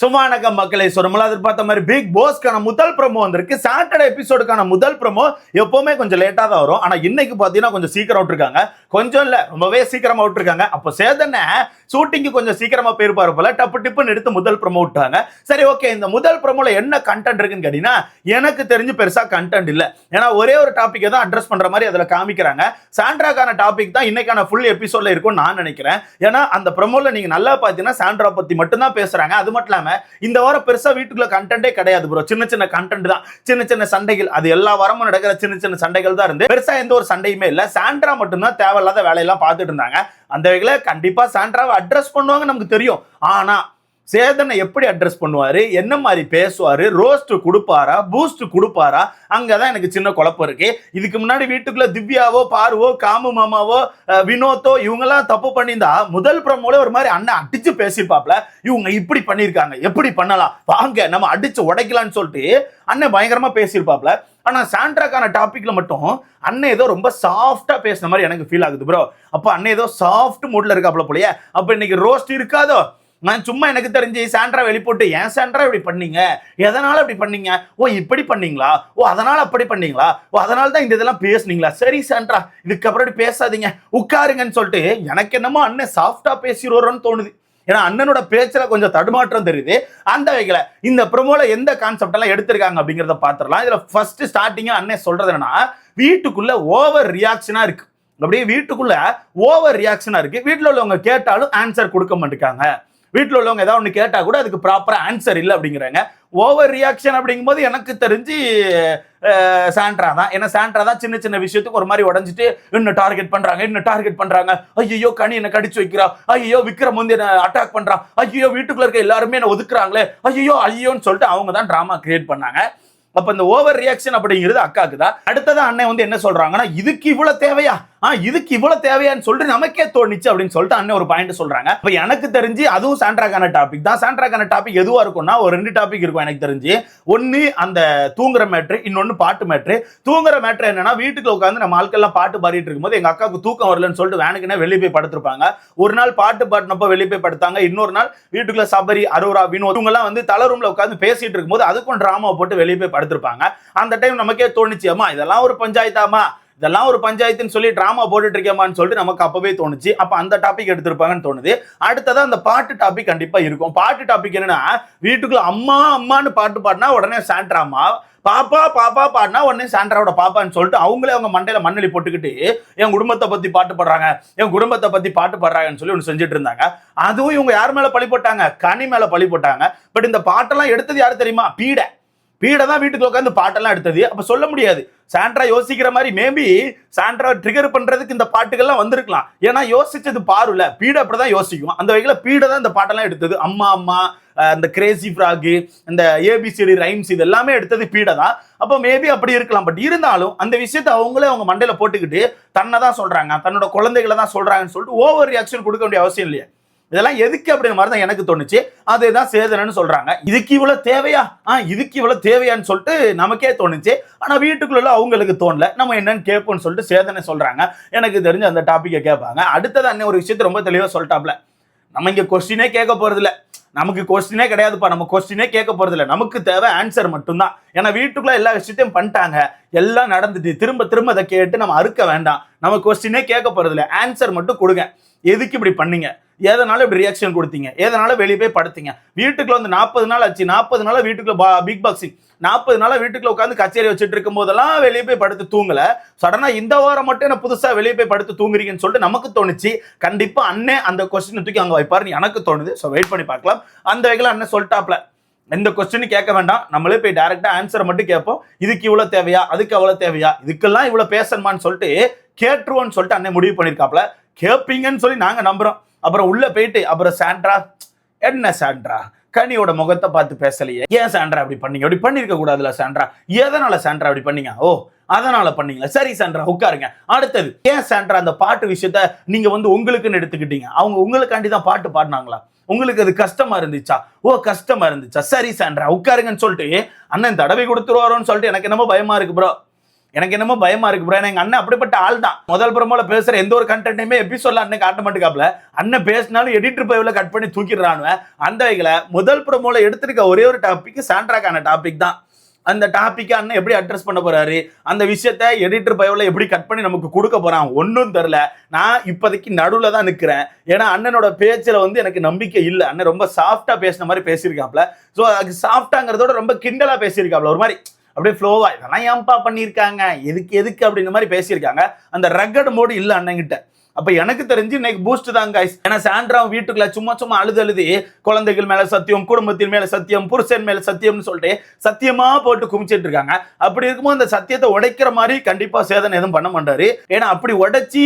சுமானக மக்களை சொன்னோம்ல எதிர்பார்த்த மாதிரி பிக் பாஸ்க்கான முதல் ப்ரமோ வந்திருக்கு. சாட்டர்டே எபிசோடுக்கான முதல் ப்ரமோ எப்பவுமே கொஞ்சம் லேட்டாக தான் வரும். ஆனால் இன்னைக்கு பார்த்தீங்கன்னா கொஞ்சம் சீக்கிரம் விட்டுருக்காங்க. கொஞ்சம் இல்லை ரொம்பவே சீக்கிரமாக விட்டுருக்காங்க. அப்போ சேதனை ஷூட்டிங்கு கொஞ்சம் சீக்கிரமாக போயிருப்பாரு போல. டப்பு டிப்புன்னு எடுத்து முதல் ப்ரமோ விட்டாங்க. சரி ஓகே இந்த முதல் ப்ரமோவில் என்ன கண்டென்ட் இருக்குன்னு கேட்டீங்கன்னா எனக்கு தெரிஞ்சு பெருசாக கண்டென்ட் இல்லை. ஏன்னா ஒரே ஒரு டாப்பிக்கை தான் அட்ரஸ் பண்ணுற மாதிரி அதில் காமிக்கிறாங்க. சாண்ட்ராக்கான டாபிக் தான் இன்னைக்கான ஃபுல் எபிசோடில் இருக்கும்னு நான் நினைக்கிறேன். ஏன்னா அந்த ப்ரமோவில் நீங்கள் நல்லா பார்த்தீங்கன்னா சாண்ட்ரா பற்றி மட்டும்தான் பேசுகிறாங்க அது மட்டும் இல்லாமல் இல்லாம இந்த வாரம் பெருசா வீட்டுக்குள்ள கண்டென்ட்டே கிடையாது ப்ரோ சின்ன சின்ன கண்டென்ட் தான். சின்ன சின்ன சண்டைகள். அது எல்லா வாரமும் நடக்கிற சின்ன சின்ன சண்டைகள் தான் இருந்து பெருசா எந்த ஒரு சண்டையுமே இல்ல. சாண்ட்ரா மட்டும்தான் தேவையில்லாத வேலையெல்லாம் பார்த்துட்டு இருந்தாங்க. அந்த வகையில கண்டிப்பா சாண்ட்ராவை அட்ரஸ் பண்ணுவாங்க நமக்கு தெரியும். ஆனா சேதனை எப்படி அட்ரஸ் பண்ணுவாரு? என்ன மாதிரி பேசுவாரு? ரோஸ்ட் கொடுப்பாரா? பூஸ்ட் கொடுப்பாரா? அங்கதான் எனக்கு சின்ன குழப்பம் இருக்கு. இதுக்கு முன்னாடி வீட்டுக்குள்ள திவ்யாவோ பாருவோ காமு மாமாவோ வினோத்தோ இவங்கெல்லாம் தப்பு பண்ணியிருந்தா முதல் ப்ரமோல ஒரு மாதிரி அண்ணன் அடிச்சு பேசியிருப்பாப்ல இவங்க இப்படி பண்ணியிருக்காங்க. எப்படி பண்ணலாம்? வாங்க நம்ம அடிச்சு உடைக்கலாம்னு சொல்லிட்டு அண்ணன் பயங்கரமா பேசியிருப்பாப்ல ஆனால் சாண்ட்ராக்கான டாப்பிக்கில் மட்டும் அண்ணன் ஏதோ ரொம்ப சாஃப்டாக பேசின மாதிரி எனக்கு ஃபீல் ஆகுது ப்ரோ அப்போ அண்ணன் ஏதோ சாஃப்ட் மூடில் இருக்காப்ல போலயே. அப்போ இன்னைக்கு ரோஸ்ட் இருக்காதோ? நான் சும்மா எனக்கு தெரிஞ்சு சாண்ட்ரா வெளிப்போட்டு ஏன் சாண்ட்ரா இப்படி பண்ணீங்க? எதனால இப்படி பண்ணீங்க? ஓ இப்படி பண்ணீங்களா? ஓ அதனால அப்படி பண்ணீங்களா? ஓ அதனால தான் இந்த இதெல்லாம் பேசுனீங்களா? சரி சாண்ட்ரா இதுக்கப்புறம் இப்படி பேசாதீங்க. உட்காருங்கன்னு சொல்லிட்டு எனக்கு என்னமோ அண்ணன் சாஃப்டா பேசிடுவோன்னு தோணுது. ஏன்னா அண்ணனோட பேச்சில் கொஞ்சம் தடுமாற்றம் தெரியுது. அந்த வகையில் இந்த ப்ரோமோல எந்த கான்செப்ட் எல்லாம் எடுத்திருக்காங்க அப்படிங்கிறத பாத்திரலாம் இதில் ஃபர்ஸ்ட் ஸ்டார்டிங்காக அண்ணன் சொல்றது என்னன்னா வீட்டுக்குள்ள ஓவர் ரியாக்ஷனாக இருக்கு. அப்படியே வீட்டுக்குள்ள ஓவர் ரியாக்ஷனாக இருக்கு. வீட்டில் உள்ளவங்க கேட்டாலும் ஆன்சர் கொடுக்க மாட்டேங்காங்க. வீட்டில் உள்ளவங்க ஏதாவது ஒன்று கேட்டால் கூட அதுக்கு ப்ராப்பராக ஆன்சர் இல்லை அப்படிங்கிறாங்க. ஓவர் ரியாக்ஷன் அப்படிங்கும்போது எனக்கு தெரிஞ்சு சாண்ட்ரா தான். ஏன்னா சாண்ட்ரா தான் சின்ன சின்ன விஷயத்துக்கு ஒரு மாதிரி உடஞ்சிட்டு இன்னும் டார்கெட் பண்ணுறாங்க இன்னும் டார்கெட் பண்ணுறாங்க ஐயோ கனி என்ன கடிச்சு வைக்கிறா. ஐயோ விக்ரம் வந்து என்னை அட்டாக் பண்ணுறான் ஐயோ வீட்டுக்குள்ள இருக்க எல்லாருமே என்ன ஒதுக்குறாங்களே. ஐயோ ஐயோன்னு சொல்லிட்டு அவங்க தான் ட்ராமா கிரியேட் பண்ணாங்க. அப்போ இந்த ஓவர் ரியாக்ஷன் அப்படிங்கிறது அக்காக்கு தான். அடுத்ததான் அண்ணன் வந்து என்ன சொல்கிறாங்கன்னா இதுக்கு இவ்வளோ தேவையா? ஆ இதுக்கு இவ்வளவு தேவையான்னு சொல்லிட்டு நமக்கே தோணுச்சு அப்படின்னு சொல்லிட்டு அண்ணன் ஒரு பாயிண்ட் சொல்றாங்க. இப்ப எனக்கு தெரிஞ்சு அதுவும் சாண்ட்ராக்கான டாபிக் தான். சாண்ட்ராக்கான டாபிக் எதுவா இருக்கும்னா ஒரு ரெண்டு டாபிக் இருக்கும் எனக்கு தெரிஞ்சு. ஒன்னு அந்த தூங்குற மேட்ரு இன்னொன்னு பாட்டு மேட்ரு தூங்குற மேட்ரு என்னன்னா வீட்டுக்கு உட்காந்து நம்ம ஆட்கள்லாம் பாட்டு பாடிட்டு இருக்கும்போது எங்க அக்காவுக்கு தூக்கம் வரலன்னு சொல்லிட்டு வேனுக்குன்னா வெளியே போய் படுத்திருப்பாங்க. ஒரு நாள் பாட்டு பாடினப்ப வெளியே போய் படுத்தாங்க. இன்னொரு நாள் வீட்டுக்குள்ள சபரி அரோரா வினோத் இவங்கெல்லாம் வந்து தலை ரூம்ல உட்காந்து பேசிட்டு இருக்கும்போது அதுக்கும் டிராமா போட்டு வெளியே போய் படுத்திருப்பாங்க. அந்த டைம் நமக்கே தோணுச்சு அம்மா இதெல்லாம் ஒரு பஞ்சாயத்தாமா இதெல்லாம் ஒரு பஞ்சாயத்துன்னு சொல்லி ட்ராமா போட்டுட்டு இருக்கேமான்னு சொல்லிட்டு நமக்கு அப்பவே தோணுச்சு. அப்ப அந்த டாபிக் எடுத்திருப்பாங்கன்னு தோணுது. அடுத்ததா அந்த பாட்டு டாபிக் கண்டிப்பா இருக்கும். பாட்டு டாபிக் என்னன்னா வீட்டுக்குள்ள அம்மா அம்மான்னு பாட்டு பாடினா உடனே சாண்ட்ராமா பாப்பா பாப்பா பாடினா உடனே சாண்ட்ராவோட பாப்பான்னு சொல்லிட்டு அவங்களே அவங்க மண்டையில மண்ணலி போட்டுக்கிட்டு என் குடும்பத்தை பத்தி பாட்டு பாடுறாங்க என் குடும்பத்தை பத்தி பாட்டு பாடுறாங்கன்னு சொல்லி ஒன்று செஞ்சுட்டு இருந்தாங்க. அதுவும் இவங்க யார் மேல பழி போட்டாங்க? கனி மேல பழி போட்டாங்க. பட் இந்த பாட்டெல்லாம் எடுத்தது யாரு தெரியுமா? பீடை. பீடை தான் வீட்டுக்கு உட்காந்து பாட்டெல்லாம் எடுத்தது. அப்போ சொல்ல முடியாது. சாண்ட்ரா யோசிக்கிற மாதிரி மேபி சாண்ட்ரா ட்ரிகர் பண்ணுறதுக்கு இந்த பாட்டுகள்லாம் வந்திருக்கலாம். ஏன்னா யோசிச்சது பாருல. பீடை அப்படிதான் யோசிக்கும். அந்த வகையில் பீடை தான் இந்த பாட்டெல்லாம் எடுத்தது. அம்மா அம்மா இந்த கிரேசி ஃப்ராகு இந்த ஏபிசிடி ரைம்ஸ் இது எல்லாமே எடுத்தது பீடை தான் அப்போ மேபி அப்படி இருக்கலாம். பட் இருந்தாலும் அந்த விஷயத்தை அவங்களே அவங்க மண்டையில் போட்டுக்கிட்டு தன்னை தான் சொல்கிறாங்க தன்னோட குழந்தைகளை தான் சொல்கிறாங்கன்னு சொல்லிட்டு ஓவர் ரியாக்ஷன் கொடுக்க வேண்டிய அவசியம் இல்லையே. இதெல்லாம் எதுக்கு அப்படிங்கிற மாதிரி தான் எனக்கு தோணுச்சு. அதுதான் சேதனன்னு சொல்றாங்க. இதுக்கு இவ்வளவு தேவையா? ஆ இதுக்கு இவ்வளவு தேவையான்னு சொல்லிட்டு நமக்கே தோணுச்சு. ஆனா வீட்டுக்குள்ள அவங்களுக்கு தோணல. நம்ம என்னன்னு கேட்போம்னு சொல்லிட்டு சேதனை சொல்றாங்க. எனக்கு தெரிஞ்சு அந்த டாப்பிக்கை கேட்பாங்க. அடுத்தது அன்னை ஒரு விஷயத்தை ரொம்ப தெளிவா சொல்லிட்டாப்ல. நம்ம இங்க கொஸ்டினே கேட்க போறது இல்ல நமக்கு கொஸ்டினே கிடையாதுப்பா. நம்ம கொஸ்டினே கேட்க போறது இல்லை நமக்கு தேவை ஆன்சர் மட்டும்தான். ஏன்னா வீட்டுக்குள்ள எல்லா விஷயத்தையும் பண்ணிட்டாங்க. எல்லாம் நடந்துட்டு திரும்ப திரும்ப அதை கேட்டு நம்ம அறுக்க வேண்டாம். நம்ம கொஸ்டினே கேட்க போறது ஆன்சர் மட்டும் கொடுங்க. எதுக்கு இப்படி பண்ணீங்க? எதனால இப்படி ரியாக்ஷன் கொடுத்தீங்க? எதனால வெளியே போய் படுத்தீங்க? வீட்டுக்குள்ள வந்து நாற்பது நாள் ஆச்சு. நாற்பது நாள் வீட்டுக்குள்ள பிக் பாக்ஸிங் நாற்பது நாள் வீட்டுக்குள்ள உட்காந்து கச்சேரி வச்சுட்டு இருக்கும் போதெல்லாம் வெளியே போய் படுத்து தூங்கல. சடனா இந்த வாரம் மட்டும் என்ன புதுசா வெளியே போய் படுத்து தூங்குறீங்கன்னு சொல்லிட்டு நமக்கு தோணுச்சு. கண்டிப்பா அண்ணே அந்த கொஸ்டின் தூக்கி அங்க வைப்பாருன்னு எனக்கு தோணுது. ஸோ வெயிட் பண்ணி பார்க்கலாம். அந்த வகையில் அண்ணன் சொல்லிட்டாப்ல. எந்த கொஸ்டின் கேட்க வேண்டாம். நம்மளே போய் டைரக்டா ஆன்சரை மட்டும் கேட்போம். இதுக்கு இவ்வளவு தேவையா? அதுக்கு அவ்வளவு தேவையா? இதுக்கெல்லாம் இவ்வளவு பேசணுமான்னு சொல்லிட்டு கேட்டுருவோன்னு சொல்லிட்டு அண்ணன் முடிவு பண்ணியிருக்காப்ல கேட்பீங்கன்னு சொல்லி நாங்க நம்புறோம். அப்புறம் உள்ள போயிட்டு அப்புறம் சாண்ட்ரா என்ன சாண்ட்ரா? கனியோட முகத்தை பார்த்து பேசலையே. ஏன் சாண்ட்ரா அப்படி பண்ணீங்க? அப்படி பண்ணிருக்க கூடாதுல சாண்ட்ரா? எதனால சாண்ட்ரா அப்படி பண்ணீங்க? ஓ அதனால பண்ணீங்களா? சரி சாண்ட்ரா உட்காருங்க. அடுத்தது ஏன் சாண்ட்ரா அந்த பாட்டு விஷயத்த நீங்க வந்து உங்களுக்குன்னு எடுத்துக்கிட்டீங்க? அவங்க உங்களுக்காண்டி தான் பாட்டு பாடினாங்களா? உங்களுக்கு அது கஷ்டமா இருந்துச்சா? ஓ கஷ்டமா இருந்துச்சா? சரி சாண்ட்ரா உட்காருங்கன்னு சொல்லிட்டு அண்ணன் தடவை கொடுத்துருவாரோன்னு சொல்லிட்டு எனக்கு என்னமோ பயமா இருக்கு ப்ரோ எனக்கு என்னமோ பயமா இருக்கு ப்ரோ எங்க அண்ணன் அப்படிப்பட்ட ஆள் தான் முதல் பிரமோல பேசுற எந்த ஒரு கண்டென்ட்டையுமே எபிசோட்ல அண்ணன் காட்ட மாட்டேங்காப்ல. அண்ணன் பேசினாலும் எடிட்டர் பைவ்ல கட் பண்ணி தூக்கிடுறானுவ. அந்த வகையில முதல் பிரமோல எடுத்திருக்க ஒரே ஒரு டாபிக் சாண்ட்ராக்கான டாபிக் தான். அந்த டாப்பிக்கை அண்ணன் எப்படி அட்ரஸ் பண்ண போறாரு? அந்த விஷயத்த எடிட்டர் பைவ்ல எப்படி கட் பண்ணி நமக்கு கொடுக்க போறான்? ஒன்றும் தெரில நான் இப்போதைக்கு நடுவில் தான் நிற்கிறேன் ஏன்னா அண்ணனோட பேச்சில் வந்து எனக்கு நம்பிக்கை இல்லை. அண்ணன் ரொம்ப சாஃப்டாக பேசின மாதிரி பேசியிருக்காப்ல. ஸோ அதுக்கு சாஃப்டாங்கிறதோட ரொம்ப கிண்டலாக பேசியிருக்காப்ல. ஒரு மாதிரி அப்படியே ஃப்ளோவா இதெல்லாம் ஏன்பா பண்ணியிருக்காங்க? எதுக்கு எதுக்கு அப்படின்ற மாதிரி பேசியிருக்காங்க. அந்த ரகட் மோடு இல்லை அண்ணங்கிட்ட அப்ப எனக்கு தெரிஞ்சு இன்னைக்கு பூஸ்ட் தான் guys. ஏன்னா சாண்ட்ரா வீட்டுக்குள்ள சும்மா சும்மா அழுது அழுது குழந்தைகள் மேல சத்தியம் குடும்பத்தின் மேல சத்தியம் புருஷன் மேல சத்தியம்னு சொல்லிட்டு சத்தியமா போட்டு குமிச்சிட்டு இருக்காங்க. அப்படி இருக்கும்போது அந்த சத்தியத்தை உடைக்கிற மாதிரி கண்டிப்பா சேதனை எதுவும் பண்ண மாட்டாரு. ஏன்னா அப்படி உடைச்சி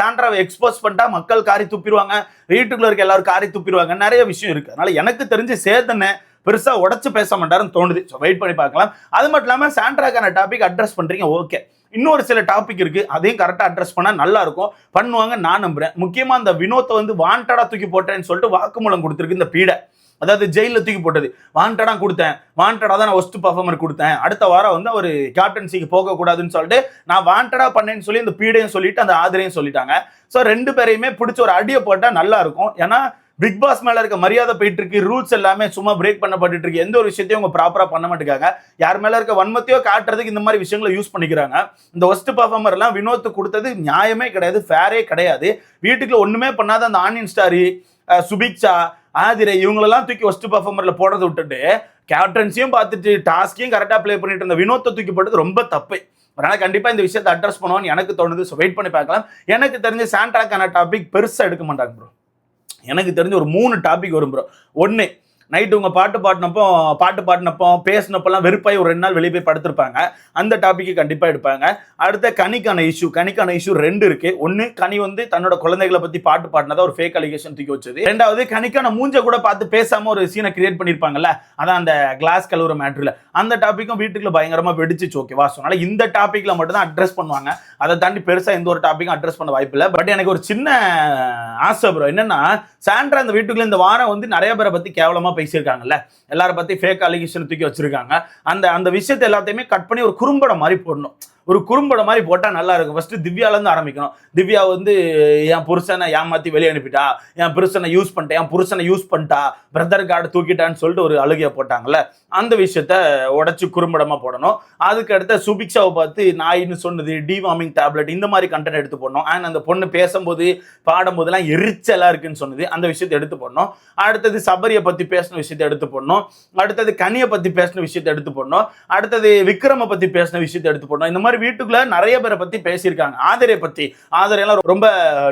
சாண்ட்ராவை எக்ஸ்போஸ் பண்ணிட்டா மக்கள் காரி துப்பிடுவாங்க. வீட்டுக்குள்ள இருக்க எல்லாரும் காரி துப்பிடுவாங்க. நிறைய விஷயம் இருக்கு. அதனால எனக்கு தெரிஞ்சு சேதனை பெருசா உடச்சு பேச மாட்டாருன்னு தோணுது. ஸோ வெயிட் பண்ணி பார்க்கலாம். அது மட்டும் இல்லாம சாண்ட்ராக்கான டாபிக் அட்ரஸ் பண்றீங்க ஓகே இன்னொரு சில டாபிக் இருக்கு அதையும் கரெக்டாக அட்ரஸ் பண்ணால் நல்லா இருக்கும் பண்ணுவாங்க நான் நம்புறேன். முக்கியமா அந்த வினோத்தை வந்து வாண்டடா தூக்கி போட்டேன்னு சொல்லிட்டு வாக்குமூலம் கொடுத்துருக்கு இந்த பீடை. அதாவது ஜெயிலில் தூக்கி போட்டது. வாண்டடாக கொடுத்தேன். வாண்டடாக தான் நான் ஒஸ்ட் பர்ஃபார்மர் கொடுத்தேன். அடுத்த வாரம் வந்து அவர் கேப்டன்சிக்கு போகக்கூடாதுன்னு சொல்லிட்டு நான் வாண்டடாக பண்ணேன்னு சொல்லி இந்த பீடையும் சொல்லிட்டு அந்த ஆதரையும் சொல்லிட்டாங்க. ஸோ ரெண்டு பேரையுமே பிடிச்ச ஒரு அடியை போட்டால் நல்லா இருக்கும் ஏன்னா பிக் பாஸ் மேல இருக்க மரியாதை போயிட்டு இருக்கு ரூல்ஸ் எல்லாமே சும்மா பிரேக் பண்ணப்பட்டு இருக்கு. எந்த ஒரு விஷயத்தையும் அவங்க ப்ராப்பரா பண்ண மாட்டேங்காங்க. யார் மேல இருக்க வன்மத்தையோ காட்டுறதுக்கு இந்த மாதிரி விஷயங்களை யூஸ் பண்ணிக்கிறாங்க. இந்த ஒஸ்ட் பர்ஃபார்மர் எல்லாம் வினோத்து கொடுத்தது நியாயமே கிடையாது ஃபேரே கிடையாது. வீட்டுக்குள்ள ஒண்ணுமே பண்ணாத அந்த ஆனியன் ஸ்டாரி சுபிக்ஷா ஆதிரை இவங்களெல்லாம் தூக்கி ஒஸ்ட் பர்ஃபார்மர்ல போடுறத விட்டுட்டு கேப்டன்சியும் பார்த்துட்டு டாஸ்கையும் கரெக்டாக ப்ளே பண்ணிட்டு இருந்த வினோத்தை தூக்கி போட்டது ரொம்ப தப்பு. அதனால கண்டிப்பா இந்த விஷயத்தை அட்ரஸ் பண்ணுவோம்னு எனக்கு தோணுது. ஸோ வெயிட் பண்ணி பார்க்கலாம். எனக்கு தெரிஞ்ச சாண்ட்ராக்கான டாபிக் பெருசா எடுக்க மாட்டாங்க ப்ரோ எனக்கு தெரிஞ்ச ஒரு மூணு டாபிக் வரும் ப்ரோ ஒன்று நைட்டு உங்கள் பாட்டு பாடினப்போ பாட்டு பாடினப்போ பேசினப்பெல்லாம் வெறுப்பாய் ஒரு ரெண்டு நாள் வெளியே போய் படுத்திருப்பாங்க. அந்த டாப்பிக்கு கண்டிப்பாக எடுப்பாங்க. அடுத்த கனிக்கான இஷ்யூ கனிக்கான இஷ்யூ ரெண்டு இருக்குது ஒன்று கனி வந்து தன்னோட குழந்தைகளை பற்றி பாட்டு பாடினதா ஒரு ஃபேக் அலிகேஷன் தூக்கி வச்சது. ரெண்டாவது கனிக்கான மூஞ்ச கூட பார்த்து பேசாமல் ஒரு சீனை கிரியேட் பண்ணியிருப்பாங்கல்ல அதான் அந்த கிளாஸ் கழுவுற மேட்ரில் அந்த டாப்பிக்கும் வீட்டுக்குள்ள பயங்கரமாக வெடிச்சிச்சு ஓகேவா ஸோ அதனால் இந்த டாப்பிக்கில் மட்டும்தான் அட்ரஸ் பண்ணுவாங்க. அதை தாண்டி பெருசாக எந்த ஒரு டாப்பிக்கும் அட்ரஸ் பண்ண வாய்ப்பு இல்லை. பட் எனக்கு ஒரு சின்ன ஆசை ப்ரோ என்னன்னா சாண்ட்ரா அந்த வீட்டுக்குள்ளே இந்த வாரம் வந்து நிறைய பேரை பற்றி கேவலமாக பேசியிருக்காங்கல்ல. எல்லாரும் பற்றி ஃபேக் அலிகேஷன் தூக்கி வச்சிருக்காங்க. அந்த அந்த விஷயத்தை எல்லாத்தையுமே கட் பண்ணி ஒரு குறும்படம் மாதிரி போடணும். ஒரு குறும்படம் மாதிரி போட்டால் நல்லா இருக்கும். ஃபர்ஸ்ட் திவ்யாலேருந்து ஆரம்பிக்கணும். திவ்யா வந்து என் புருஷனை ஏமாத்தி வெளியே அனுப்பிட்டா? என் புருஷனை யூஸ் பண்ணிட்டேன் என் புருஷனை யூஸ் பண்ணிட்டா? பிரதர் கார்டு தூக்கிட்டான்னு சொல்லிட்டு ஒரு அழுகையை போட்டாங்கல்ல. அந்த விஷயத்த உடச்சி குறும்படமாக போடணும். அதுக்கு அடுத்த சுபிக்ஷாவை பார்த்து நாயின்னு சொன்னது டிவார்மிங் டேப்லெட் இந்த மாதிரி கண்டென்ட் எடுத்து போடணும். அண்ட் அந்த பொண்ணு பேசும்போது பாடும்போதெல்லாம் எரிச்சலாக இருக்குன்னு சொன்னது அந்த விஷயத்தை எடுத்து போடணும். அடுத்தது சபரியை பற்றி பேச பேசின விஷயத்தை எடுத்து போடணும். அடுத்தது கனியை பற்றி பேசின விஷயத்தை எடுத்து போடணும். அடுத்தது விக்ரமை பற்றி பேசின விஷயத்தை எடுத்து போடணும். இந்த மாதிரி வீட்டுக்குள்ளே நிறைய பேரை பற்றி பேசியிருக்காங்க. ஆதரை பற்றி ஆதரையெல்லாம் ரொம்ப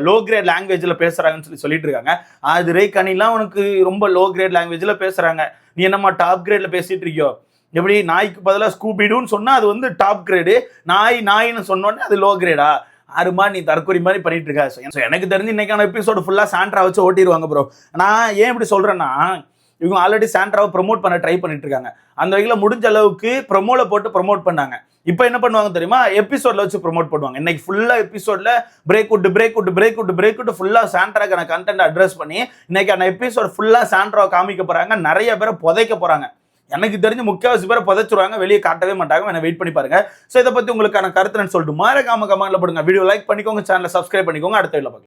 லோ கிரேட் லாங்குவேஜில் பேசுகிறாங்கன்னு சொல்லி சொல்லிட்டு இருக்காங்க. ஆதிரை கனிலாம் உனக்கு ரொம்ப லோ கிரேட் லாங்குவேஜில் பேசுகிறாங்க நீ என்னம்மா டாப் கிரேடில் பேசிட்டு இருக்கியோ? எப்படி நாய்க்கு பதிலாக ஸ்கூபிடுன்னு சொன்னால் அது வந்து டாப் கிரேடு நாய் நாயின்னு சொன்னோன்னே அது லோ கிரேடா ஆறுமா நீ தற்கொலை மாதிரி பண்ணிட்டு இருக்கா. எனக்கு தெரிஞ்சு இன்னைக்கான எபிசோடு ஃபுல்லாக சாண்ட்ரா வச்சு ஓட்டிடுவாங்க ப்ரோ நான் ஏன் இப்படி சொல்கிறேன்னா இவங்க ஆல்ரெடி சாண்ட்ராவை ப்ரொமோட் பண்ண ட்ரை பண்ணிட்டு இருக்காங்க அந்த வகையில் முடிஞ்ச அளவுக்கு ப்ரொமோல போட்டு ப்ரொமோட் பண்ணாங்க. இப்போ என்ன பண்ணுவாங்க தெரியுமா? எபிசோட்ல வச்சு ப்ரொமோட் பண்ணுவாங்க இன்னைக்கு ஃபுல்லா எபிசோட்ல பிரேக் விட்டு பிரேக் விட்டு பிரேக் விட்டு பிரேக் விட்டு ஃபுல்லா சாண்ட்ராக்கான கண்டென்ட் அட்ரஸ் பண்ணி இன்னைக்கு அந்த எபிசோட் ஃபுல்லா சாண்ட்ராவை காமிக்க போறாங்க. நிறைய பேரை புதைக்க போறாங்க. எனக்கு தெரிஞ்சு முக்கியவாசி பேரை புதைச்சிருவாங்க. வெளியே காட்டவே மாட்டாங்க. என்ன வெயிட் பண்ணி பாருங்க. ஸோ இதை பற்றி உங்களுக்கான கருத்துன்னு சொல்லிட்டு மறக்காம கமெண்ட்ல போடுங்க. வீடியோ லைக் பண்ணிக்கோங்க. சேனலை சப்ஸ்கிரைப் பண்ணிக்கோங்க. அடுத்த வீடியோ பார்க்கலாம்.